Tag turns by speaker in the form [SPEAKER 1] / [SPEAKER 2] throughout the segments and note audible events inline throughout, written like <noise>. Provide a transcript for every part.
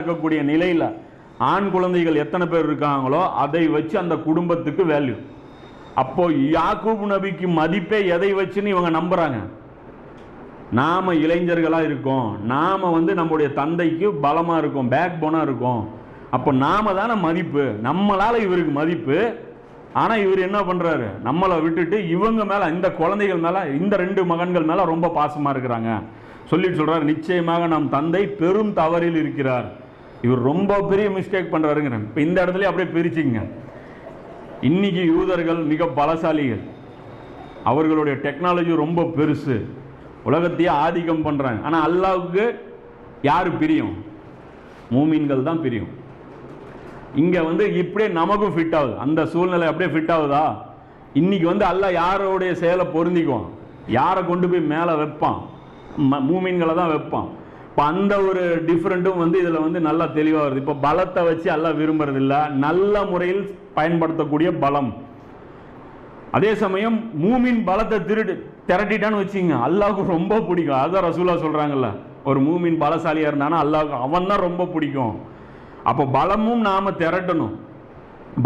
[SPEAKER 1] இருக்கக்கூடிய நிலையில ஆண் குழந்தைகள் எத்தனை பேர் இருக்காங்களோ அதை வச்சு அந்த குடும்பத்துக்கு வேல்யூ அப்போ யாக்கூப் நபிக்கு மதிப்பே எதை வச்சுன்னு இவங்க நம்புறாங்க? நாம இளைஞர்களா இருக்கோம். நாம வந்து நம்முடைய தந்தைக்கு பலமா இருக்கோம் பேக் போனா இருக்கோம். அப்போ நாம தானே மதிப்பு. நம்மளால இவருக்கு மதிப்பு. ஆனா இவர் என்ன பண்றாரு? நம்மளை விட்டுட்டு இவங்க மேல இந்த குழந்தைகள் மேல இந்த ரெண்டு மகன்கள் மேல ரொம்ப பாசமா இருக்கிறாங்க. சொல்லிட்டு சொல்கிறார் நிச்சயமாக நம் தந்தை பெரும் தவறில் இருக்கிறார். இவர் ரொம்ப பெரிய மிஸ்டேக் பண்ணுறாருங்க இப்போ இந்த இடத்துல அப்படியே பிரிச்சுங்க இன்னைக்கு யூதர்கள் மிக பலசாலிகள். அவர்களுடைய டெக்னாலஜி ரொம்ப பெருசு. உலகத்தையே ஆதிக்கம் பண்ணுறாங்க ஆனால் அல்லாவுக்கு யார் பிரியும்? மூமீன்கள் தான் பிரியும். இங்கே வந்து இப்படியே நமக்கும் ஃபிட் ஆகுது. அந்த சூழ்நிலை அப்படியே ஃபிட் ஆகுதா? இன்னைக்கு வந்து அல்லாஹ் யாரோடைய செயலை பொருந்திக்குவான்? யாரை கொண்டு போய் மேலே வைப்பான்? ம- தான் வைப்பான். இப்போ அந்த ஒரு டிஃப்ரெண்ட்டும் வந்து இதில் வந்து நல்லா தெளிவாக வருது. இப்போ பலத்தை வச்சு எல்லாம் விரும்புறதில்ல. நல்ல முறையில் பயன்படுத்தக்கூடிய பலம். அதே சமயம் மூமின் பலத்தை திருடு திரட்டிட்டான்னு வச்சுங்க அல்லாவுக்கு ரொம்ப பிடிக்கும். அதுதான் ரசூலா சொல்கிறாங்கல்ல ஒரு மூமின் பலசாலியாக இருந்தானா அல்லாவுக்கு அவன் தான் ரொம்ப பிடிக்கும். அப்போ பலமும் நாம் திரட்டணும்.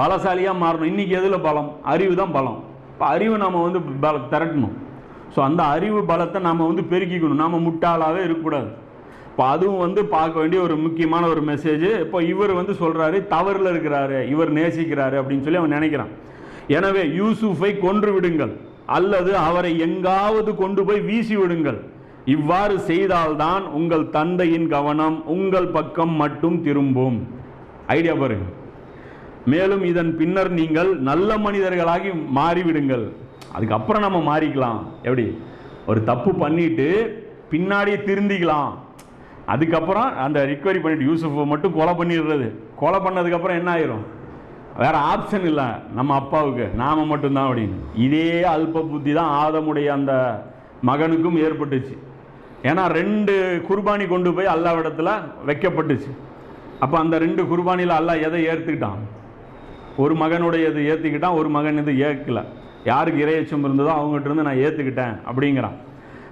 [SPEAKER 1] பலசாலியாக மாறணும். இன்னைக்கு எதில் பலம்? அறிவு தான் பலம். இப்போ அறிவு நாம் வந்து பல திரட்டணும். ஸோ அந்த அறிவு பலத்தை நாம் வந்து பெருக்கிக்கணும். நாம் முட்டாளாகவே இருக்கக்கூடாது. இப்போ அதுவும் வந்து பார்க்க வேண்டிய ஒரு முக்கியமான ஒரு மெசேஜ் இப்போ இவர் வந்து சொல்கிறாரு தவறில் இருக்கிறாரு இவர் நேசிக்கிறாரு அப்படின்னு சொல்லி அவன் நினைக்கிறான். எனவே யூசுஃபை கொன்று விடுங்கள் அல்லது அவரை எங்காவது கொண்டு போய் வீசி விடுங்கள். இவ்வாறு செய்தால்தான் உங்கள் தந்தையின் கவனம் உங்கள் பக்கம் மட்டும் திரும்பும். ஐடியா பாருங்க. மேலும் இதன் பின்னர் நீங்கள் நல்ல மனிதர்களாகி மாறிவிடுங்கள். அதுக்கப்புறம் நம்ம மாறிக்கலாம். எப்படி? ஒரு தப்பு பண்ணிட்டு பின்னாடி திருந்திக்கலாம். அதுக்கப்புறம் அந்த ரிக்கவரி பண்ணிட்டு யூசுஃபை மட்டும் கொலை பண்ணிடுறது. கொலை பண்ணதுக்கப்புறம் என்ன ஆயிரும்? வேற ஆப்ஷன் இல்லை. நம்ம அப்பாவுக்கு. நாம மட்டும்தான் அப்படின்னு. இதே அல்ப புத்தி தான் ஆதமுடைய அந்த மகனுக்கும் ஏற்பட்டுச்சு. ஏன்னா ரெண்டு குர்பானி கொண்டு போய் அல்லாவிடத்துல வைக்கப்பட்டுச்சு. அப்போ அந்த ரெண்டு குர்பானியில் அல்லாஹ் எதை ஏற்றுக்கிட்டான் ஒரு மகனுடைய இது ஏற்றுக்கிட்டான் ஒரு மகன் இது ஏற்கல யாருக்கு இரையச்சம் இருந்ததோ அவங்ககிட்ட இருந்து நான் ஏற்றுக்கிட்டேன் அப்படிங்கிறான்.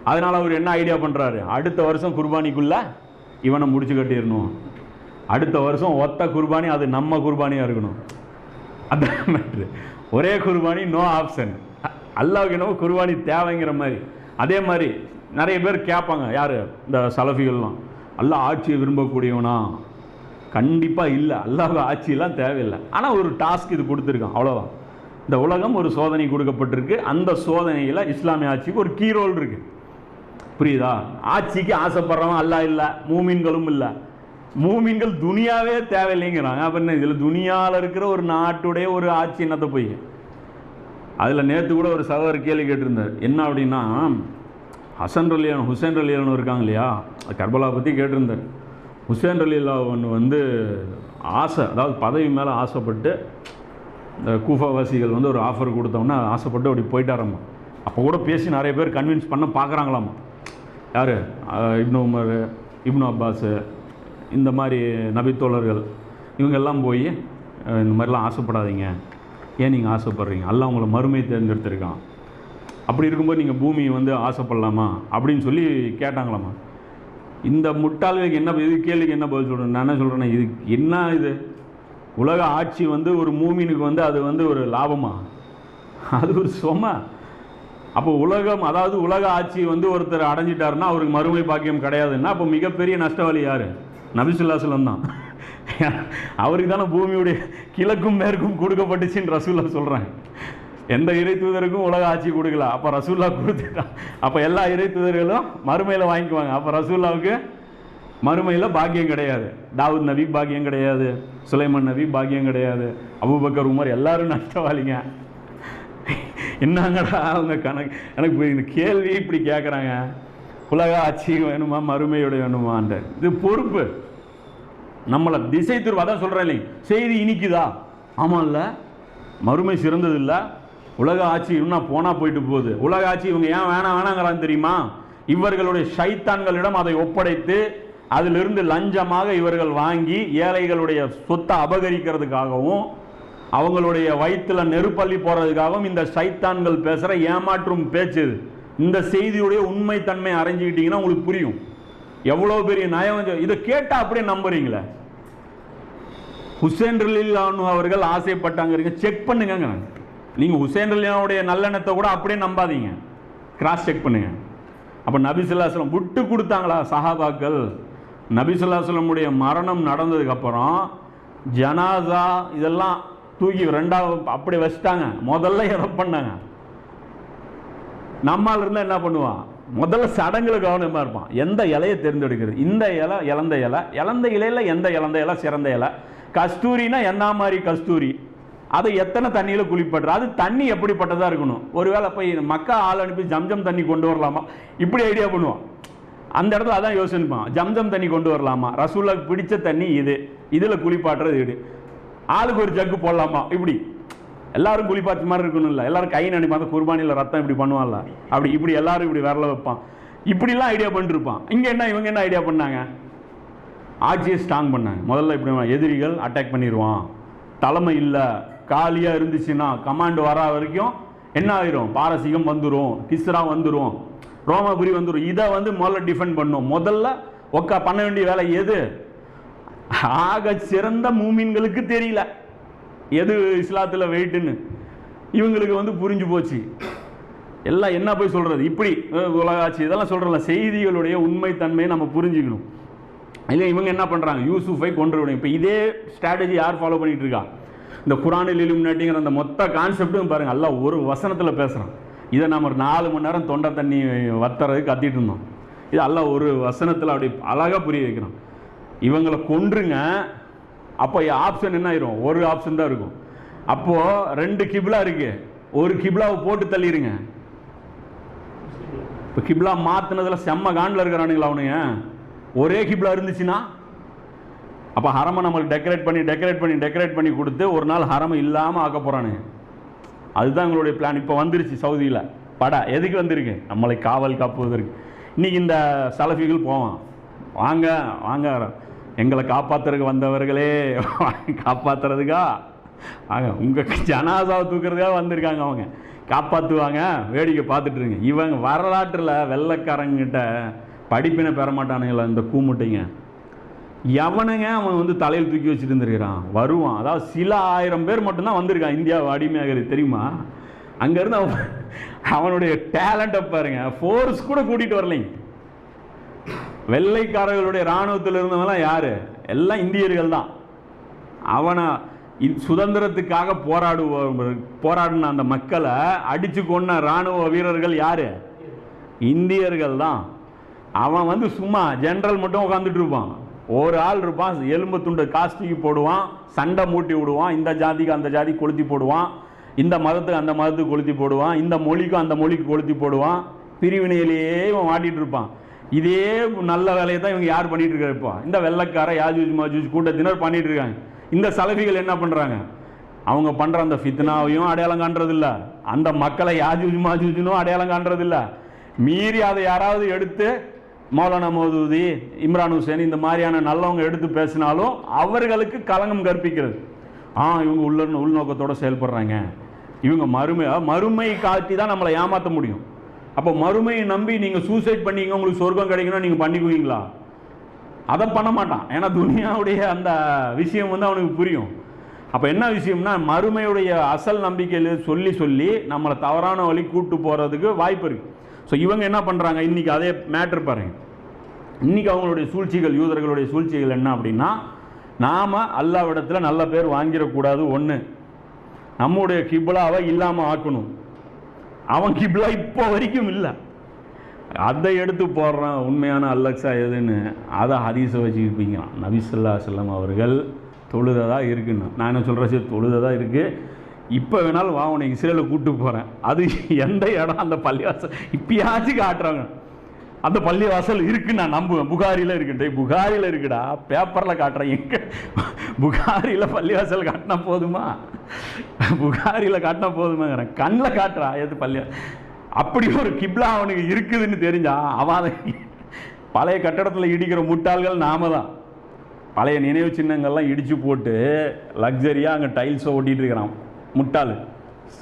[SPEAKER 1] அதனால் அவர் என்ன ஐடியா பண்ணுறாரு அடுத்த வருஷம் குர்பானிக்குள்ளே இவனை முடிச்சு கட்டிடணும். அடுத்த வருஷம் ஒத்த குர்பானி அது நம்ம குர்பானியாக இருக்கணும். அதான் மேட்ரு ஒரே குர்பானி நோ ஆப்ஷன் அல்லாவுக்கு என்னவோ குர்பானி தேவைங்கிற மாதிரி. அதே மாதிரி நிறைய பேர் கேட்பாங்க யார்? இந்த சலஃபிகள்லாம். அல்லாஹ் ஆட்சியை விரும்பக்கூடியவனா? கண்டிப்பாக இல்லை. அல்லாஹ் ஆட்சியெல்லாம் தேவையில்லை. ஆனால் ஒரு டாஸ்க் இது கொடுத்துருக்கான் அவ்வளோதான் இந்த உலகம் ஒரு சோதனை கொடுக்கப்பட்டிருக்கு. அந்த சோதனையில் இஸ்லாமிய ஆட்சிக்கு ஒரு கீ ரோல் இருக்குது புரியுதா? ஆட்சிக்கு ஆசைப்படுறவன் அல்லா இல்லை மூமின்களும் இல்லை. மூமின்கள் துனியாவே தேவையில்லைங்கிறாங்க. அப்போ என்ன இதில் துனியாவில் இருக்கிற ஒரு நாட்டுடைய ஒரு ஆட்சி என்னத்தை போய்? அதில் நேற்று கூட ஒரு சகோதரர் கேள்வி கேட்டிருந்தார். என்ன அப்படின்னா ஹசன் ரலியான் ஹுசேன் ரலியான் இருக்காங்க இல்லையா? கர்பலா பற்றி கேட்டிருந்தார். ஹுசேன் ரலிலாவன் வந்து ஆசை அதாவது பதவி மேலே ஆசைப்பட்டு இந்த கூஃபாவாசிகள் வந்து ஒரு ஆஃபர் கொடுத்தோம்னா ஆசைப்பட்டு அப்படி போயிட்டாராம்மா அப்போ கூட பேசி நிறைய பேர் கன்வின்ஸ் பண்ண பார்க்குறாங்களாம்மா யார்? இப்னு உமர் இப்னு அப்பாஸு இந்த மாதிரி நபித்தோழர்கள் இவங்கெல்லாம் போய் இந்த மாதிரிலாம் ஆசைப்படாதீங்க. ஏன் நீங்கள் ஆசைப்படுறீங்க? எல்லாம் உங்களை மறுமை தேர்ந்தெடுத்திருக்கான். அப்படி இருக்கும்போது நீங்கள் பூமியை வந்து ஆசைப்படலாமா? அப்படின்னு சொல்லி கேட்டாங்களாமா. இந்த முட்டாள்களுக்கு என்ன இது கேள்விக்கு என்ன பதில் சொல்கிறேன் நான் என்ன சொல்கிறேன்னா இது என்ன இது? உலக ஆட்சி வந்து ஒரு மூமினுக்கு வந்து அது வந்து ஒரு லாபமா? அது ஒரு சும அப்போ உலகம் அதாவது உலக ஆட்சி வந்து ஒருத்தர் அடைஞ்சிட்டாருன்னா அவருக்கு மறுமை பாக்கியம் கிடையாதுன்னா அப்போ மிகப்பெரிய நஷ்டவாளி யார்? நபிசுல்லாசலம் தான். அவருக்கு தானே பூமியுடைய கிழக்கும் மேற்கும் கொடுக்கப்பட்டுச்சுன்னு ரசூல்லா சொல்கிறாங்க எந்த இறை தூதருக்கும் உலக ஆட்சி கொடுக்கல. அப்போ ரசூல்லா கொடுத்துட்டான் அப்போ எல்லா இறை தூதர்களும் மறுமையில் வாங்கிக்குவாங்க. அப்போ ரசூல்லாவுக்கு மறுமையில் பாக்கியம் கிடையாது. தாவூத் நபி பாக்கியம் கிடையாது. சுலைமான் நபி பாக்கியம் கிடையாது. அபுபக்கர் உமர் எல்லாரும் நஷ்டவாளிங்க. என்னங்கடா அவங்க கணக்கு? எனக்கு இந்த கேள்வி இப்படி கேட்குறாங்க உலக ஆட்சி வேணுமா மறுமையோட வேணுமான்ற இது பொறுப்பு. நம்மளை திசை திரும்ப அதான் சொல்கிறேன் இல்லைங்க. செய்தி இனிக்குதா? ஆமாம் இல்லை. மறுமை சிறந்தது இல்லை. உலக ஆட்சி இன்னும் போனால் போயிட்டு போகுது. உலக ஆட்சி இவங்க ஏன் வேணாம் வேணாங்கிறான்னு தெரியுமா? இவர்களுடைய சைத்தான்களிடம் அதை ஒப்படைத்து அதிலிருந்து லஞ்சமாக இவர்கள் வாங்கி ஏழைகளுடைய சொத்தை அபகரிக்கிறதுக்காகவும் அவங்களுடைய வயிற்றில் நெருப்பள்ளி போகிறதுக்காகவும் இந்த சைத்தான்கள் பேசுகிற ஏமாற்றும் பேச்சு இது. இந்த செய்தியுடைய உண்மைத்தன்மை அறிஞ்சுக்கிட்டீங்கன்னா உங்களுக்கு புரியும். எவ்வளோ பெரிய நயம் இதை. கேட்டால் அப்படியே நம்புறீங்களே. ஹுசேன் ரலிலானு அவர்கள் ஆசைப்பட்டாங்க செக் பண்ணுங்க நீங்கள் ஹுசேன் ரலிலானுடைய நல்லெண்ணத்தை கூட அப்படியே நம்பாதீங்க. கிராஸ் செக் பண்ணுங்க. அப்போ நபிசுல்லாஸ்லம் விட்டு கொடுத்தாங்களா சஹாபாக்கள்? நபிசுல்லாஸ்லமுடைய மரணம் நடந்ததுக்கப்புறம் ஜனாசா இதெல்லாம் தூக்கி ரெண்டாவது அப்படி வச்சுட்டாங்க. முதல்ல எதை பண்ணாங்க? நம்மால் இருந்தால் என்ன பண்ணுவான்? முதல்ல சடங்குல கவனமா இருப்பான். எந்த இலையை தேர்ந்தெடுக்கிறது? இந்த இலை இழந்த இலை. இழந்த இலையில எந்த இழந்த இலை? சிறந்த இலை. கஸ்தூரினா என்ன மாதிரி கஸ்தூரி? அது எத்தனை தண்ணியில் குளிப்படுற அது தண்ணி எப்படிப்பட்டதா இருக்கணும்? ஒருவேளை போய் மக்கா ஆள் அனுப்பி ஜம்ஜம் தண்ணி கொண்டு வரலாமா? இப்படி ஐடியா பண்ணுவான். அந்த இடத்துல அதான் யோசிப்பான். ஜம்ஜம் தண்ணி கொண்டு வரலாமா? ரசூலாக்கு பிடிச்ச தண்ணி இது. இதில் குளிப்பாட்டுறது இது. ஆளுக்கு ஒரு ஜக்கு போடலாமா? இப்படி. எல்லாரும் குளிப்பாச்சு மாதிரி இருக்கணும்ல. எல்லாரும் கை நினைப்பாங்க குர்பானியில் ரத்தம் இப்படி பண்ணுவான்ல. அப்படி இப்படி எல்லாரும் இப்படி விரல வைப்பான். இப்படிலாம் ஐடியா பண்ணிருப்பான். இங்கே என்ன இவங்க என்ன ஐடியா பண்ணாங்க? ஆட்சியை ஸ்ட்ராங் பண்ணாங்க. முதல்ல இப்படி எதிரிகள் அட்டாக் பண்ணிடுவான் தலைமை இல்லை. காலியாக இருந்துச்சுன்னா கமாண்டு வரா வரைக்கும் என்ன ஆயிரும்? பாரசீகம் வந்துடும் கிஸ்ரா வந்துடும் ரோமபுரி வந்துடும் இதை வந்து முதல்ல டிஃபெண்ட் பண்ணும். முதல்ல ஒக்கா பண்ண வேண்டிய வேலை எது? ஆக சிறந்த மூமின்களுக்கு தெரியல. எது இஸ்லாத்தில் வெயிட்டுன்னு இவங்களுக்கு வந்து புரிஞ்சு போச்சு. எல்லாம் என்ன போய் சொல்கிறது இப்படி உலகாட்சி இதெல்லாம் சொல்கிறல செய்திகளுடைய உண்மைத்தன்மையை நம்ம புரிஞ்சுக்கணும். இல்லை இவங்க என்ன பண்ணுறாங்க யூசுஃபை கொண்டு விடும். இப்போ இதே ஸ்ட்ராட்டஜி யார் ஃபாலோ பண்ணிகிட்டு இருக்கா? இந்த குரானில் இலுமினாட்டிங்கிற அந்த மொத்த கான்செப்டும் பாருங்கள் எல்லாம் ஒரு வசனத்தில் பேசுகிறோம் இதை நம்ம ஒரு நாலு மணி நேரம் தொண்டை தண்ணி வத்துறது கத்திட்டு இருந்தோம். இது எல்லாம் ஒரு வசனத்தில் அப்படி அழகாக புரிய வைக்கிறோம் இவங்களை கொன்றுங்க அப்போ ஆப்ஷன் என்ன ஆயிரும் ஒரு ஆப்ஷன் தான் இருக்கும். அப்போ ரெண்டு கிப்லா இருக்கு. ஒரு கிப்லாவை போட்டு தள்ளிடுங்க இப்போ கிப்லா மாற்றினதில் செம்ம காண்டில் இருக்கிறானுங்களா அவனுங்க? ஒரே கிப்லா இருந்துச்சுன்னா? அப்போ ஹரமை நம்மளுக்கு டெக்கரேட் பண்ணி டெக்கரேட் பண்ணி டெக்கரேட் பண்ணி கொடுத்து ஒரு நாள் ஹரமை இல்லாமல் ஆக்க போகிறானுங்க அதுதான் எங்களுடைய பிளான் இப்போ வந்துருச்சு சவுதியில். படா எதுக்கு வந்திருக்கு? நம்மளை காவல் காப்புவதற்கு இன்னைக்கு இந்த சலஃபிகள் போவான். வாங்க வாங்க. எங்களை காப்பாத்துறதுக்கு வந்தவர்களே காப்பாத்துறதுக்கா? ஆக உங்கள் ஜனாசாவை தூக்குறதுக்காக வந்திருக்காங்க அவங்க. காப்பாற்றுவாங்க வேடிக்கை பார்த்துட்ருங்க இவங்க வரலாற்றில் வெள்ளைக்காரங்கிட்ட படிப்பினை பெற மாட்டானுங்களா இந்த கூமுட்டைங்க. எவனுங்க அவன் வந்து தலையில் தூக்கி வச்சுட்டு இருந்திருக்கிறான்? வருவான். அதாவது சில ஆயிரம் பேர் மட்டும்தான் வந்திருக்கான். இந்தியாவை அடிமையாகிறது தெரியுமா? அங்கேருந்து அவன் அவனுடைய டேலண்ட்டை பாருங்க. ஃபோர்ஸ் கூட கூட்டிகிட்டு வரலைங்க. வெள்ளைக்காரர்களுடைய இராணுவத்தில் இருந்தவங்களாம் யார்? எல்லாம் இந்தியர்கள் தான். அவனை சுதந்திரத்துக்காக போராடு போராடின அந்த மக்களை அடித்து கொண்ட இராணுவ வீரர்கள் யார்? இந்தியர்கள் தான். அவன் வந்து சும்மா ஜென்ரல் மட்டும் உட்காந்துட்டு இருப்பான். ஒரு ஆள் இருப்பான் எலும்பு துண்டு காஸ்டிக்கு போடுவான் சண்டை மூட்டி விடுவான் இந்த ஜாதிக்கு அந்த ஜாதி கொளுத்தி போடுவான் இந்த மதத்துக்கு அந்த மதத்துக்கு கொளுத்தி போடுவான் இந்த மொழிக்கும் அந்த மொழிக்கு கொளுத்தி போடுவான். பிரிவினையிலேயே இவன் மாட்டிகிட்டு இருப்பான். இதே நல்ல வேலையை தான் இவங்க யார் பண்ணிட்டு இருக்காரு இப்போ? இந்த வெள்ளக்கார யாஜூஜ் மாஜூஜ் கூட்டத்தினர் பண்ணிட்டு இருக்காங்க. இந்த சலபிகள் என்ன பண்ணுறாங்க அவங்க பண்ணுற அந்த ஃபித்னாவையும் அடையாளம் காண்றதில்ல. அந்த மக்களை யாஜூஜ் மாஜூஜினும் அடையாளம் காண்றதில்ல. மீறி அதை யாராவது எடுத்து மௌலானா மௌதூதி இம்ரான் ஹுசேன் இந்த மாதிரியான நல்லவங்க எடுத்து பேசினாலும் அவர்களுக்கு களங்கம் கற்பிக்கிறது. ஆ இவங்க உள்ள உள்நோக்கத்தோடு செயல்படுறாங்க. இவங்க மறுமை மறுமை காட்டி தான் நம்மளை ஏமாற்ற முடியும். அப்போ மறுமையை நம்பி நீங்கள் சூசைட் பண்ணீங்க உங்களுக்கு சொர்க்கம் கிடைக்கணும் நீங்கள் பண்ணிக்குவீங்களா? அதை பண்ண மாட்டான். ஏன்னா துனியாவுடைய அந்த விஷயம் வந்து அவனுக்கு புரியும். அப்போ என்ன விஷயம்னா மறுமையுடைய அசல் நம்பிக்கையில் சொல்லி சொல்லி நம்மளை தவறான வழி கூட்டு போகிறதுக்கு வாய்ப்பு இருக்குது ஸோ இவங்க என்ன பண்ணுறாங்க இன்றைக்கி அதே மேட்ரு பாருங்க. இன்றைக்கி அவங்களுடைய சூழ்ச்சிகள் யூதர்களுடைய சூழ்ச்சிகள் என்ன அப்படின்னா நாம் அல்லாவிடத்தில் நல்ல பேர் வாங்கிடக்கூடாது ஒன்று நம்முடைய கிபிலாவை இல்லாமல் ஆக்கணும். அவன் கிப்லா இப்போ வரைக்கும் இல்லை. அதை எடுத்து போடுறான். உண்மையான அல்லக்ஸா எதுன்னு? அதை ஹதீஸை வச்சுக்கிப்பீங்க. நபிசுல்லா செல்லம் அவர்கள் தொழுததா இருக்குன்னு. நான் என்ன சொல்கிறேன் சரி தான் இருக்குது இப்போ வேணாலும் வா உன்னை இஸ்ரேலில் கூப்பிட்டு போகிறேன் அது எந்த இடம்? அந்த பள்ளிவாசல். இப்பயாச்சும் காட்டுறாங்க. அந்த பள்ளிவாசல் இருக்குன்னு நான் நம்புவேன். புகாரியில் இருக்குண்டே புகாரியில் இருக்குடா. பேப்பரில் காட்டுறேன். எங்க? புகாரியில் பள்ளிவாசல் காட்டினா போதுமா? புகாரியில் காட்டினா போதுமாங்கிறேன். கண்ணில் காட்டுறா. எது பள்ளி? அப்படி ஒரு கிப்லா அவனுக்கு இருக்குதுன்னு தெரிஞ்சா அவன் அதை பழைய கட்டடத்தில் இடிக்கிற முட்டாள்கள் நாம தான். பழைய நினைவு சின்னங்கள்லாம் இடித்து போட்டு லக்ஸரியாக அங்கே டைல்ஸை ஓட்டிகிட்டு இருக்கிறான். முட்டாள்.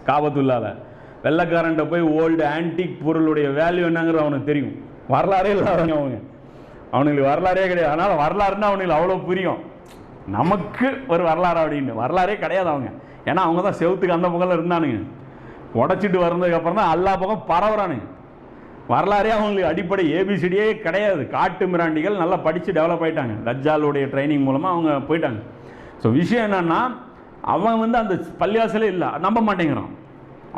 [SPEAKER 1] காபத்துள்ளால. வெள்ளக்காரன்ட்ட போய் ஓல்டு ஆன்டிக் பொருளுடைய வேல்யூ என்னங்கிறது அவனுக்கு தெரியும். வரலாறே இல்லாதவங்க அவங்க. அவனுங்களுக்கு வரலாறே கிடையாது. அதனால் வரலாறுன்னா அவனுக்கு அவ்வளோ புரியும். நமக்கு ஒரு வரலாறு அப்படின்னு. வரலாறே கிடையாது அவங்க. ஏன்னா அவங்க தான் செவுத்துக்கு அந்த பக்கம் இருந்தானுங்க. உடச்சிட்டு வந்ததுக்கப்புறம் தான் எல்லா பக்கம் பரவுறானுங்க வரலாறே அவங்களுக்கு அடிப்படை. ஏபிசிடியே கிடையாது. காட்டு மிராண்டிகள் நல்லா படித்து டெவலப் ஆகிட்டாங்க தஜ்ஜாலுடைய ட்ரைனிங் மூலமாக அவங்க போயிட்டாங்க. ஸோ விஷயம் என்னென்னா அவன் வந்து அந்த பள்ளிவாசலே இல்லை. நம்ப மாட்டேங்கிறான்.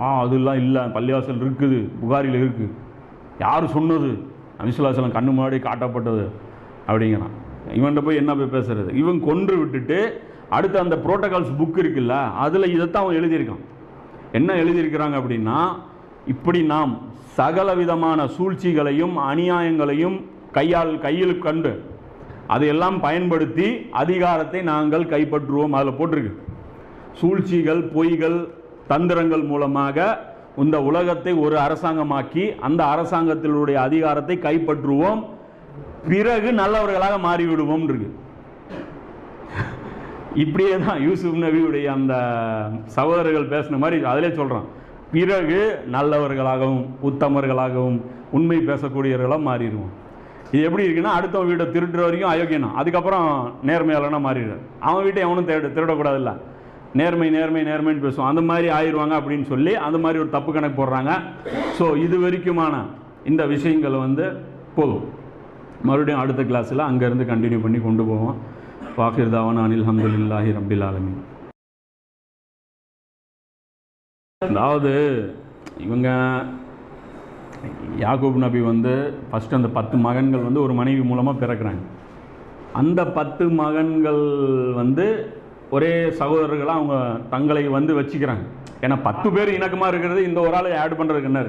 [SPEAKER 1] ஆ அதெல்லாம் இல்லை. பள்ளிவாசல் இருக்குது. புகாரில் இருக்குது யார் சொன்னது? நபிசுல்லாசலம் கண்ணு முன்னாடி காட்டப்பட்டது அப்படிங்கிறான். இவன்கிட்ட போய் என்ன போய் பேசுறது? இவன் கொன்று விட்டுட்டு அடுத்து அந்த புரோட்டோகால்ஸ் புக் இருக்குல்ல அதில் இதைத்தான் அவன் எழுதியிருக்கான். என்ன எழுதியிருக்கிறாங்க அப்படின்னா இப்படி நாம் சகல விதமான சூழ்ச்சிகளையும் அநியாயங்களையும் கையால் கையில் கண்டு அதையெல்லாம் பயன்படுத்தி அதிகாரத்தை நாங்கள் கைப்பற்றுவோம். அதில் போட்டிருக்கு. சூழ்ச்சிகள் பொய்கள் தந்திரங்கள் மூலமாக இந்த உலகத்தை ஒரு அரசாங்கமாக்கி அந்த அரசாங்கத்தினுடைய அதிகாரத்தை கைப்பற்றுவோம். பிறகு நல்லவர்களாக மாறிவிடுவோம் இருக்கு. இப்படியே தான் யூசுப் நபியுடைய அந்த சகோதரர்கள் பேசின மாதிரி அதிலே சொல்கிறான் பிறகு நல்லவர்களாகவும் உத்தமர்களாகவும் உண்மை பேசக்கூடியவர்களாக மாறிடுவோம். இது எப்படி இருக்குன்னா அடுத்த வீட்டை திருட்டுற வரைக்கும் அயோக்கியனா அதுக்கப்புறம் நேர்மையாளனா மாறிடுறார் அவன் வீட்டை எவனும் திருட திருடக்கூடாதுல்ல. நேர்மை நேர்மை நேர்மைன்னு பேசுவோம். அந்த மாதிரி ஆயிடுவாங்க அப்படின்னு சொல்லி அந்த மாதிரி ஒரு தப்பு கணக்கு போடுறாங்க. ஸோ இது வரைக்குமான இந்த விஷயங்கள் வந்து போதும். மறுபடியும் அடுத்த கிளாஸில் அங்கேருந்து கண்டினியூ பண்ணி கொண்டு போவோம். வாக்கிர் தாவான் அனில் ஹம்துல்லாஹி ரபில் ஆலமீன் அதாவது இவங்க யாகூப் நபி வந்து ஃபஸ்ட்டு அந்த பத்து மகன்கள் வந்து ஒரு மனைவி மூலமாக பிறக்கிறாங்க. அந்த பத்து மகன்கள் வந்து ஒரே சகோதரர்களாக அவங்க தங்களை வந்து வச்சுக்கிறாங்க. ஏன்னா பத்து பேர் இணக்கமாக இருக்கிறது இந்த ஒரு ஆளை ஆட் பண்ணுறதுக்கு என்ன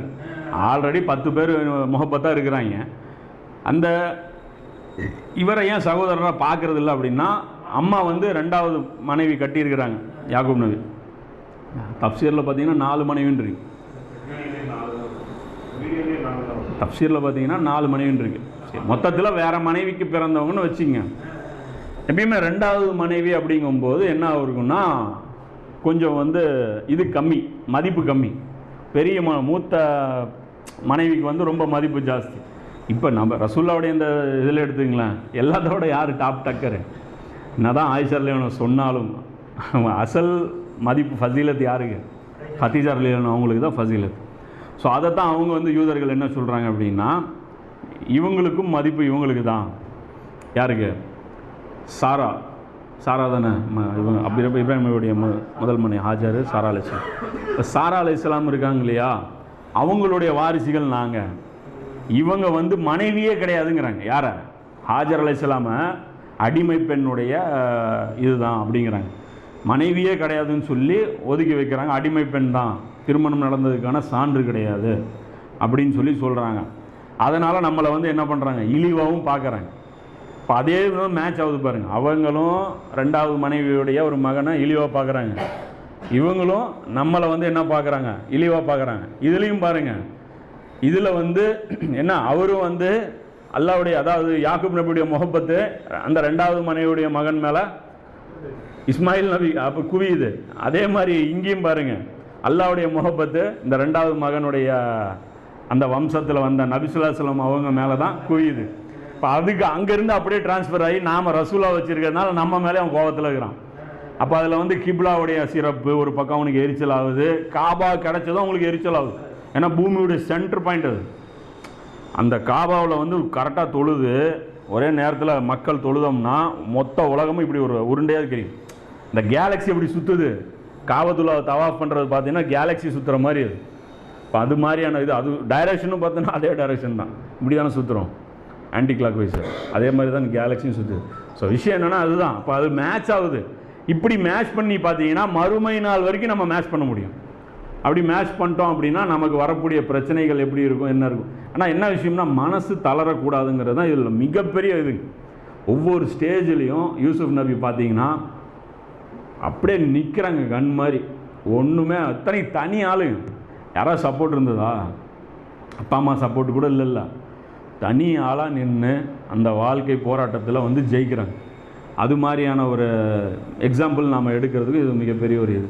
[SPEAKER 1] ஆல்ரெடி பத்து பேர் முகப்பத்தாக இருக்கிறாங்க. அந்த இவரை ஏன் சகோதரராக பார்க்கறது இல்லை அப்படின்னா அம்மா வந்து ரெண்டாவது மனைவி கட்டியிருக்கிறாங்க யாக்கூப் நபி. தப்சீரில் பார்த்தீங்கன்னா நாலு மனைவின்னு இருக்கு தப்சீரில் பார்த்தீங்கன்னா நாலு மனைவின்னு இருக்கு சரி மொத்தத்தில் வேறு மனைவிக்கு பிறந்தவங்கன்னு வச்சுங்க எப்பயுமே ரெண்டாவது மனைவி அப்படிங்கும்போது என்ன இருக்கும்னா கொஞ்சம் வந்து இது கம்மி மதிப்பு கம்மி. பெரிய ம மூத்த மனைவிக்கு வந்து ரொம்ப மதிப்பு ஜாஸ்தி. இப்போ நம்ம ரசூல்லாவுடைய இந்த இதில் எடுத்துங்களேன் எல்லாத்தோட யார் டாப் டக்கரு என்ன தான் ஆயிஷர்லேயும் சொன்னாலும் அசல் மதிப்பு ஃபசீலத் யாருக்கு? ஹத்தீஜா அவங்களுக்கு தான் ஃபசீலத். ஸோ அதை தான் அவங்க வந்து யூதர்கள் என்ன சொல்கிறாங்க அப்படின்னா இவங்களுக்கும் மதிப்பு இவங்களுக்கு தான். யாருக்கு? சாரா. சாரா தானே? இவங்க அப்படி இப்ராஹிமுடைய மு முதல் மனை ஹாஜர் சாரா அலி இஸ்லாம் இப்போ சாரா அலி இஸ்லாம் இருக்காங்க இல்லையா? அவங்களுடைய வாரிசுகள் நாங்கள் இவங்க வந்து மனைவியே கிடையாதுங்கிறாங்க. யார? ஹாஜர் அலி இஸ்லாம அடிமை பெண்ணுடைய இதுதான் அப்படிங்கிறாங்க. மனைவியே கிடையாதுன்னு சொல்லி ஒதுக்கி வைக்கிறாங்க. அடிமை பெண் தான். திருமணம் நடந்ததுக்கான சான்று கிடையாது. அப்படின்னு சொல்லி சொல்கிறாங்க அதனால் நம்மளை வந்து என்ன பண்ணுறாங்க இழிவாகவும் பார்க்குறாங்க இப்போ அதே மேட்ச் ஆகுது பாருங்க. அவங்களும் ரெண்டாவது மனைவியுடைய ஒரு மகனை இழிவாக பார்க்குறாங்க இவங்களும் நம்மளை வந்து என்ன பார்க்குறாங்க இழிவாக பார்க்குறாங்க இதுலேயும் பாருங்க. இதில் வந்து <clears throat> என்ன? அவரும் வந்து அல்லாவுடைய அதாவது யாக்குப் நபியுடைய முகப்பத்து அந்த ரெண்டாவது மனைவியுடைய மகன் மேலே இஸ்மாயில் நபி அப்போ குவியுது. அதே மாதிரி இங்கேயும் பாருங்க. அல்லாவுடைய முகப்பத்து இந்த ரெண்டாவது மகனுடைய அந்த வம்சத்தில் வந்த நபிசுல்லாஸ்லம் அவங்க மேலே தான் குவியுது. இப்போ அதுக்கு அங்கேருந்து அப்படியே டிரான்ஸ்ஃபர் ஆகி நாம் ரசூலா வச்சுருக்கிறதுனால நம்ம மேலே அவன் கோபத்தில் இருக்கிறான். அப்போ அதில் வந்து கிப்லாவுடைய சிறப்பு ஒரு பக்கம் அவனுக்கு எரிச்சல் ஆகுது. காபா கிடச்சதும் அவங்களுக்கு எரிச்சல் ஆகுது. ஏன்னா பூமியுடைய சென்டர் பாயிண்ட் அது. அந்த காபாவில் வந்து கரெக்டாக தொழுது ஒரே நேரத்தில் மக்கள் தொழுதோம்னா மொத்த உலகமும் இப்படி ஒரு உருண்டையாக தெரியும். இந்த கேலக்ஸி இப்படி சுற்றுது காபத்துள்ளாவை தவாஃப் பண்ணுறது பார்த்தீங்கன்னா கேலக்ஸி சுற்றுற மாதிரி அது. இப்போ அது மாதிரியான இது அது டைரக்ஷனும் பார்த்தோன்னா அதே டைரக்ஷன் தான். இப்படி தானே சுற்றுறோம் ஆன்டி கிளாக் வைஸ் அதே மாதிரி தான் கேலக்ஸியும் சுற்று ஸோ விஷயம் என்னென்னா அதுதான். அப்போ அது மேட்ச் ஆகுது. இப்படி மேட்ச் பண்ணி பார்த்தீங்கன்னா மறுமை நாள் வரைக்கும் நம்ம மேட்ச் பண்ண முடியும். அப்படி மேட்ச் பண்ணிட்டோம் அப்படின்னா நமக்கு வரக்கூடிய பிரச்சனைகள் எப்படி இருக்கும் என்ன இருக்கும்? ஆனால் என்ன விஷயம்னா மனசு தளரக்கூடாதுங்கிறது தான் இதில் மிகப்பெரிய இது. ஒவ்வொரு ஸ்டேஜ்லேயும் யூசுப் நபி பார்த்தீங்கன்னா அப்படியே நிற்கிறாங்க கண் மாதிரி ஒன்றுமே அத்தனை தனி ஆளு. யாராவது சப்போர்ட் இருந்ததா? அப்பா அம்மா சப்போர்ட் கூட இல்லைல்ல. தனி ஆளாக நின்று அந்த வாழ்க்கை போராட்டத்தில் வந்து ஜெயிக்கிறாங்க. அது மாதிரியான ஒரு எக்ஸாம்பிள் நாம் எடுக்கிறதுக்கு இது மிகப்பெரிய ஒரு இது.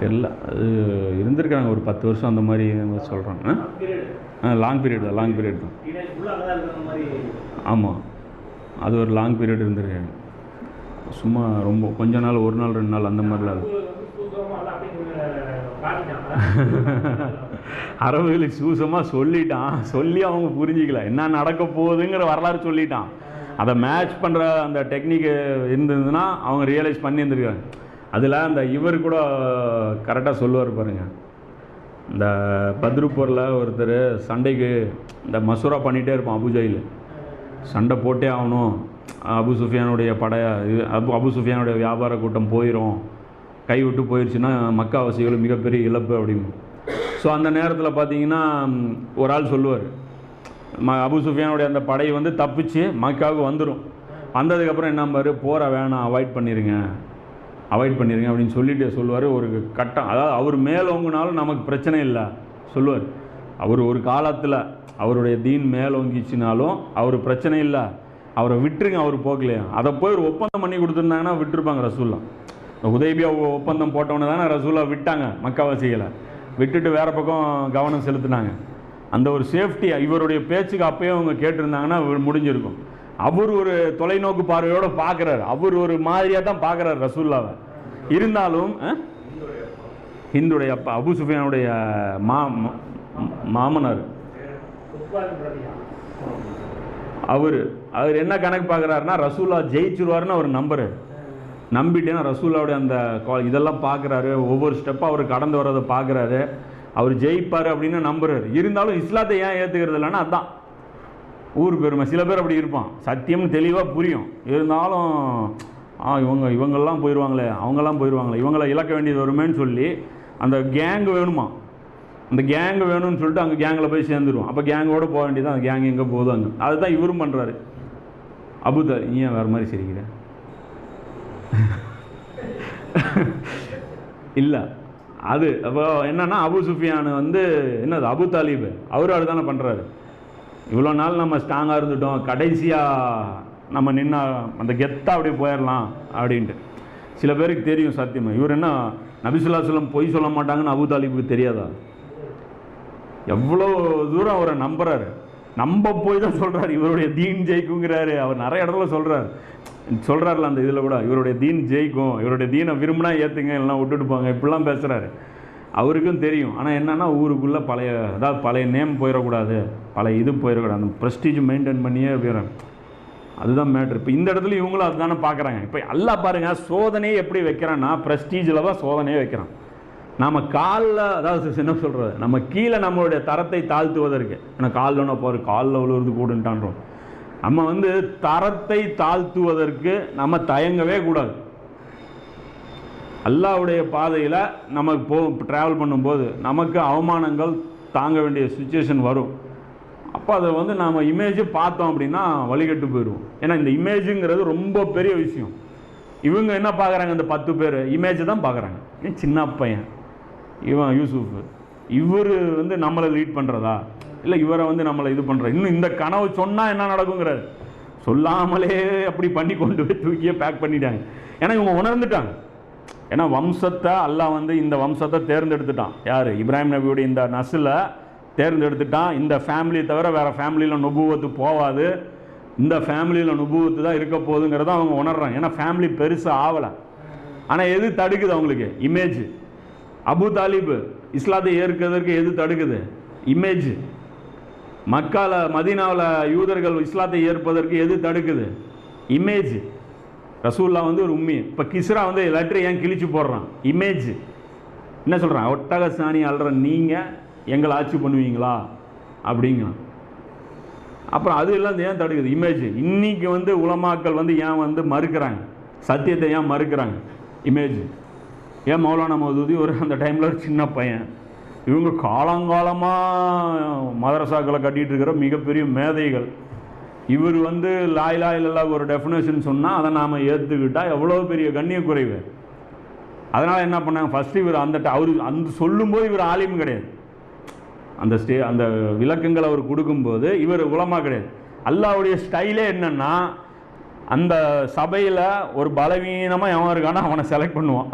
[SPEAKER 1] தெரில அது இருந்திருக்காங்க. ஒரு பத்து வருஷம் அந்த மாதிரி சொல்கிறாங்க ஆ? லாங் பீரியட் தான் லாங் பீரியட் தான். ஆமாம் அது ஒரு லாங் பீரியட் இருந்திருக்காங்க. சும்மா ரொம்ப கொஞ்ச நாள் ஒரு நாள் ரெண்டு நாள் அந்த மாதிரிலாம் இல்லை. அரபுகளுக்கு சூசமாக சொல்லிட்டான். சொல்லி அவங்க புரிஞ்சிக்கல. என்ன நடக்க போகுதுங்கிற வரலாறு சொல்லிட்டான். அதை மேட்ச் பண்ணுற அந்த டெக்னிக்கு இருந்ததுன்னா அவங்க ரியலைஸ் பண்ணியிருந்துருக்காங்க. அதில் அந்த இவர் கூட கரெக்டாக சொல்லுவார் பாருங்க. இந்த பத்ருப்பூரில் ஒருத்தர் சண்டைக்கு இந்த மசூரா பண்ணிகிட்டே இருப்பான் அபுஜாயில் சண்டை போட்டே ஆகணும். அபு சுஃபியானுடைய படைய அபு அபு சுஃபியானுடைய வியாபார கூட்டம் போயிடும் கை விட்டு போயிடுச்சுன்னா மக்காவாசிகளும் மிகப்பெரிய இழப்பு அப்படின்னு. ஸோ அந்த நேரத்தில் பார்த்தீங்கன்னா ஒரு ஆள் சொல்லுவார் ம அபு சுஃபியானுடைய அந்த படை வந்து தப்பிச்சு மக்காவுக்கு வந்துடும் வந்ததுக்கப்புறம் என்ன பாரு போற வேணாம் அவாய்ட் பண்ணிடுங்க அவாய்ட் பண்ணிடுங்க அப்படின்னு சொல்லிட்டு சொல்லுவார். ஒரு கட்டம் அதாவது அவர் மேலோங்கினாலும் நமக்கு பிரச்சனை இல்லை சொல்லுவார். அவர் ஒரு காலத்தில் அவருடைய தீன் மேலோங்கிச்சுனாலும் அவர் பிரச்சனை இல்லை. அவரை விட்டுருங்க அவர் போகலையா? அதை போய் ஒரு ஒப்பந்தம் பண்ணி கொடுத்துருந்தாங்கன்னா விட்டுருப்பாங்க ரசூல்லாம் உதயபியா ஒப்பந்தம் போட்டவொன்னே தானே ரசூலா விட்டாங்க மக்காவாசிகளை. விட்டுட்டு வேற பக்கம் கவனம் செலுத்தினாங்க. அந்த ஒரு சேஃப்டி இவருடைய பேச்சுக்கு அப்போயே அவங்க கேட்டிருந்தாங்கன்னா இவர் முடிஞ்சிருக்கும். அவர் ஒரு தொலைநோக்கு பார்வையோடு பார்க்குறாரு. அவர் ஒரு மாதிரியாக தான் பார்க்குறாரு ரசூல்லாவை. இருந்தாலும் ஹிந்துடைய அப்பா அபு சுஃபியானுடைய மா மா- மாமனார். அவர் அவர் என்ன கணக்கு பார்க்குறாருன்னா ரசூல்லா ஜெயிச்சிருவாருன்னு அவர் நம்புறாரு. நம்பிட்டேன்னா ரசூலாவுடைய அந்த கால் இதெல்லாம் பார்க்குறாரு ஒவ்வொரு ஸ்டெப்பாக அவர் கடந்து வர்றதை பார்க்குறாரு அவர் ஜெயிப்பார் அப்படின்னு நம்புறாரு. இருந்தாலும் இஸ்லாத்தை ஏன் ஏற்றுக்கிறது இல்லைன்னா அதான். ஊர் பெருமை. சில பேர் அப்படி இருப்பான். சத்தியம் தெளிவாக புரியும். இருந்தாலும் ஆ இவங்க இவங்கெல்லாம் போயிடுவாங்களே அவங்கெல்லாம் போயிடுவாங்களே இவங்களை இழக்க வேண்டியது வருமேன்னு சொல்லி அந்த கேங் வேணுமா? அந்த கேங் வேணும்னு சொல்லிட்டு அங்கே கேங்கில் போய் சேர்ந்துருவோம் அப்போ கேங்கோட போக வேண்டியது அந்த கேங் எங்கே போதும் அங்கே அதுதான் இவரும் பண்ணுறாரு அபுதா ஏன் வேறு மாதிரி சிரிக்கிறேன் இல்லை. அது அப்போ என்னன்னா அபு சுஃபியான் வந்து என்னது அபு தாலிப். அவரும் அதுதானே பண்ணுறாரு இவ்வளோ நாள் நம்ம ஸ்ட்ராங்காக இருந்துட்டோம். கடைசியாக நம்ம நின்னா அந்த கெத்தாக அப்படியே போயிடலாம் அப்படின்ட்டு. சில பேருக்கு தெரியும் சத்தியமாக இவர் என்ன நபிசுல்லா சொல்லம் பொய் சொல்ல மாட்டாங்கன்னு அபு தாலிபுக்கு தெரியாதா? எவ்வளோ தூரம் அவரை நம்புறாரு. நம்ம போய் தான் சொல்கிறார் இவருடைய தீன் ஜெயிக்குங்கிறாரு. அவர் நிறைய இடத்துல சொல்கிறார் சொல்கிறாருல அந்த இதில் கூட இவருடைய தீன் ஜெயிக்கும் இவருடைய தீனை விரும்பினா ஏற்றுங்க எல்லாம் விட்டுட்டு போங்க இப்படிலாம் பேசுகிறாரு அவருக்கும் தெரியும். ஆனால் என்னன்னா ஊருக்குள்ளே பழைய அதாவது பழைய நேம் போயிடக்கூடாது. பழைய இது போயிடக்கூடாது. அந்த ப்ரெஸ்டீஜ் மெயின்டைன் பண்ணியே போயிடும் அதுதான் மேட்ரு இப்போ இந்த இடத்துல இவங்களும் அதுதானே பார்க்குறாங்க இப்போ எல்லாம் பாருங்கள் சோதனையை எப்படி வைக்கிறான்னா ப்ரெஸ்டீஜில் தான் சோதனையே வைக்கிறான். நம்ம காலில் அதாவது என்ன சொல்கிறது நம்ம கீழே நம்மளுடைய தரத்தை தாழ்த்துவதற்கு. ஏன்னா காலில் போகிற காலில் விழுவுறது கூடுன்ட்டான்றோம் நம்ம வந்து தரத்தை தாழ்த்துவதற்கு நம்ம தயங்கவே கூடாது. அல்லாவுடைய பாதையில் நமக்கு போ ட்ராவல் பண்ணும்போது நமக்கு அவமானங்கள் தாங்க வேண்டிய சுச்சுவேஷன் வரும். அப்போ அதை வந்து நாம் இமேஜ் பார்த்தோம் அப்படின்னா வழிகட்டு போயிடுவோம். ஏன்னா இந்த இமேஜுங்கிறது ரொம்ப பெரிய விஷயம். இவங்க என்ன பார்க்குறாங்க இந்த பத்து பேர். இமேஜை தான் பார்க்குறாங்க ஏன் சின்ன பையன். இவன் யூசுஃப். இவர் வந்து நம்மளை லீட் பண்ணுறதா இல்லை இவரை வந்து நம்மளை இது பண்ணுற இன்னும் இந்த கனவு சொன்னால் என்ன நடக்குங்கிறாரு. சொல்லாமலே அப்படி பண்ணி கொண்டு போய் தூக்கியே பேக் பண்ணிட்டாங்க. ஏன்னா இவங்க உணர்ந்துட்டாங்க. ஏன்னா வம்சத்தை அல்லாஹ் வந்து இந்த வம்சத்தை தேர்ந்தெடுத்துட்டான். யார்? இப்ராஹிம் நபியுடைய இந்த நசில் தேர்ந்தெடுத்துட்டான். இந்த ஃபேமிலியை தவிர வேறு ஃபேமிலியில் நுபுவத்து போகாது இந்த ஃபேமிலியில் நுபுவத்து தான் இருக்க போகுதுங்கிறத அவங்க உணர்றாங்க. ஏன்னா ஃபேமிலி பெருசாக ஆகலை ஆனால் எது தடுக்குது அவங்களுக்கு? இமேஜ் அபு தாலிபு இஸ்லாத்தை ஏற்கிறதற்கு எது தடுக்குது? இமேஜ் மக்கால மதீனாவில் யூதர்கள் இஸ்லாத்தை ஏற்பதற்கு எது தடுக்குது? இமேஜ் ரசூல்லா வந்து ஒரு உண்மை இப்போ கிஸ்ரா வந்து லெட்டரை ஏன் கிழிச்சு போடுறான்? இமேஜ் என்ன சொல்கிறான் ஒட்டக சாணி அல்ற நீங்கள் எங்களை ஆட்சி பண்ணுவீங்களா? அப்படிங்கிறான். அப்புறம் அது எல்லாம் ஏன் தடுக்குது? இமேஜ் இன்னைக்கு வந்து உலமாக்கள் வந்து ஏன் வந்து மறுக்கிறாங்க? சத்தியத்தை ஏன் மறுக்கிறாங்க? இமேஜ் ஏன் மௌலானா மௌதூதி ஒரு அந்த டைமில் ஒரு சின்ன பையன். இவங்க காலங்காலமாக மதரசாக்களை கட்டிகிட்டு இருக்கிற மிகப்பெரிய மேதைகள். இவர் வந்து லாய் லாய் இல்லா ஒரு டெஃபினேஷன் சொன்னால் அதை நாம் ஏற்றுக்கிட்டால் எவ்வளோ பெரிய கண்ணிய குறைவு அதனால் என்ன பண்ணாங்க? ஃபஸ்ட்டு இவர் அந்த அவர் அந்த சொல்லும்போது இவர் ஆலிம் கிடையாது. அந்த ஸ்டே அந்த விளக்கங்களை அவர் கொடுக்கும்போது இவர் உலமாக கிடையாது. அல்லாவுடைய ஸ்டைலே என்னென்னா அந்த சபையில் ஒரு பலவீனமாக எவன் இருக்கானோ அவனை செலக்ட் பண்ணுவான்.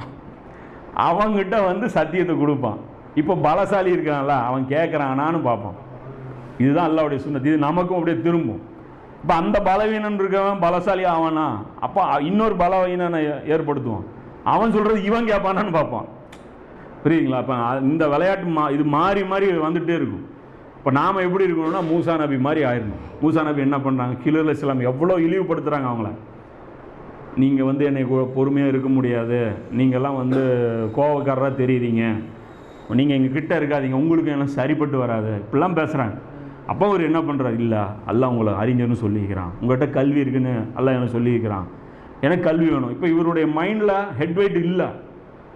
[SPEAKER 1] அவங்கிட்ட வந்து சத்தியத்தை கொடுப்பான். இப்போ பலசாலி இருக்கான்ல அவன் கேட்குறானான்னு பார்ப்பான். இதுதான் அல்லாவுடைய சுண்ணத்து. இது நமக்கும் அப்படியே திரும்பும். இப்போ அந்த பலவீனன் இருக்கவன் பலசாலி ஆவானா? அப்போ இன்னொரு பலவீனனை ஏற்படுத்துவான். அவன் சொல்கிறது இவன் கேட்பானான்னு பார்ப்பான். புரியுங்களா அப்போ இந்த விளையாட்டு மா இது மாறி மாறி வந்துகிட்டே இருக்கும். இப்போ நாம் எப்படி இருக்கணும்னா மூசா நபி மாதிரி ஆயிடணும். மூசா நபி என்ன பண்ணுறாங்க கிலர் இஸ்லாம் எவ்வளோ இழிவுபடுத்துகிறாங்க அவங்கள. நீங்கள் வந்து என்னை பொறுமையாக இருக்க முடியாது. நீங்கள்லாம் வந்து கோவக்காரராக தெரியுறீங்க. நீங்கள் எங்கள் கிட்டே இருக்காதீங்க. உங்களுக்கு எல்லாம் சரிப்பட்டு வராது. இப்படிலாம் பேசுகிறாங்க அப்போ அவர் என்ன பண்ணுறாரு இல்லை அல்ல உங்களை அறிஞர்னு சொல்லியிருக்கிறான். உங்கள்கிட்ட கல்வி இருக்குன்னு எல்லாம் எனக்கு சொல்லியிருக்கிறான். எனக்கு கல்வி வேணும். இப்போ இவருடைய மைண்டில் ஹெட்வெயிட் இல்லை.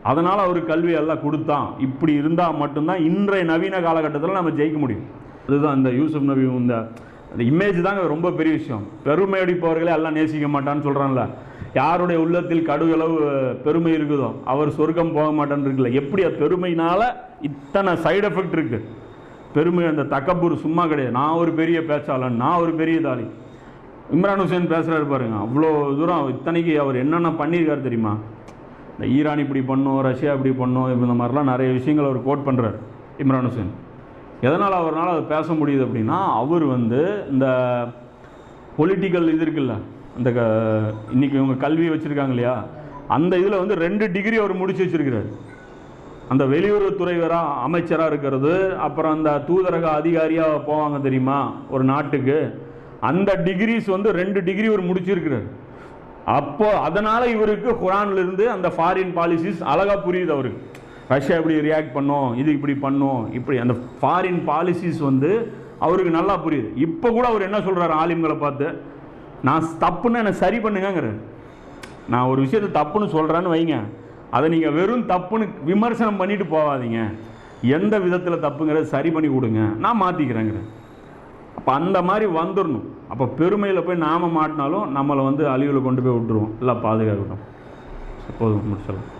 [SPEAKER 1] அதனால் அவர் கல்வி எல்லாம் கொடுத்தான். இப்படி இருந்தால் மட்டும்தான் இன்றைய நவீன காலகட்டத்தில் நம்ம ஜெயிக்க முடியும். அதுதான் இந்த யூசுப் நபி இந்த அந்த இமேஜ் தாங்க ரொம்ப பெரிய விஷயம். பெருமை அடிப்பவர்களே எல்லாம் நேசிக்க மாட்டான்னு சொல்கிறான்ல யாருடைய உள்ளத்தில் கடுகளவு பெருமை இருக்குதோ அவர் சொர்க்கம் போக மாட்டேன்னு இருக்குல்ல எப்படி பெருமையினால் இத்தனை சைடு எஃபெக்ட் இருக்கு. பெருமை அந்த தக்கபூர் சும்மா கிடையாது. நான் ஒரு பெரிய பேச்சாளன் நான் ஒரு பெரிய தாலி. இம்ரான் ஹுசேன் பேசுகிறாரு பாருங்க அவ்வளோ தூரம் இத்தனைக்கு அவர் என்னென்ன பண்ணியிருக்காரு தெரியுமா? இந்த ஈரான் இப்படி பண்ணும் ரஷ்யா இப்படி பண்ணும் இந்த மாதிரிலாம் நிறைய விஷயங்கள் அவர் கோட் பண்ணுறார் இம்ரான் ஹுசேன். எதனால் அவரால் அதை பேச முடியுது அப்படின்னா அவர் வந்து இந்த பொலிட்டிக்கல் இது இருக்குல்ல இந்த க இன்னைக்கு இவங்க கல்வி வச்சுருக்காங்க இல்லையா? அந்த இதில் வந்து ரெண்டு டிகிரி அவர் முடிச்சு வச்சுருக்கிறார். அந்த வெளியுறவுத்துறைவராக அமைச்சராக இருக்கிறது அப்புறம் அந்த தூதரக அதிகாரியாக போவாங்க தெரியுமா? ஒரு நாட்டுக்கு. அந்த டிகிரிஸ் வந்து ரெண்டு டிகிரி இவர் முடிச்சிருக்கிறார். அப்போ அதனால் இவருக்கு குரான்லேருந்து அந்த ஃபாரின் பாலிசிஸ் அழகாக புரியுது அவருக்கு. ரஷ்யா இப்படி ரியாக்ட் பண்ணும் இது இப்படி பண்ணும் இப்படி அந்த ஃபாரின் பாலிசிஸ் வந்து அவருக்கு நல்லா புரியுது. இப்போ கூட அவர் என்ன சொல்கிறார் ஆலிம்களை பார்த்து? நான் தப்புன்னு என்னை சரி பண்ணுங்கங்கிறார். நான் ஒரு விஷயத்தை தப்புன்னு சொல்கிறேன்னு வைங்க. அதை நீங்கள் வெறும் தப்புன்னு விமர்சனம் பண்ணிட்டு போகாதீங்க. எந்த விதத்தில் தப்புங்கிறத சரி பண்ணி கொடுங்க. நான் மாற்றிக்கிறேங்கிறேன் அப்போ அந்த மாதிரி வந்துடணும் அப்போ பெருமையில் போய் நாம மாட்டினாலும் நம்மளை வந்து அழிவில் கொண்டு போய் விட்டுருவோம். எல்லாம் பாதுகாக்கட்டும். போதும் முடிச்சிடலாம்.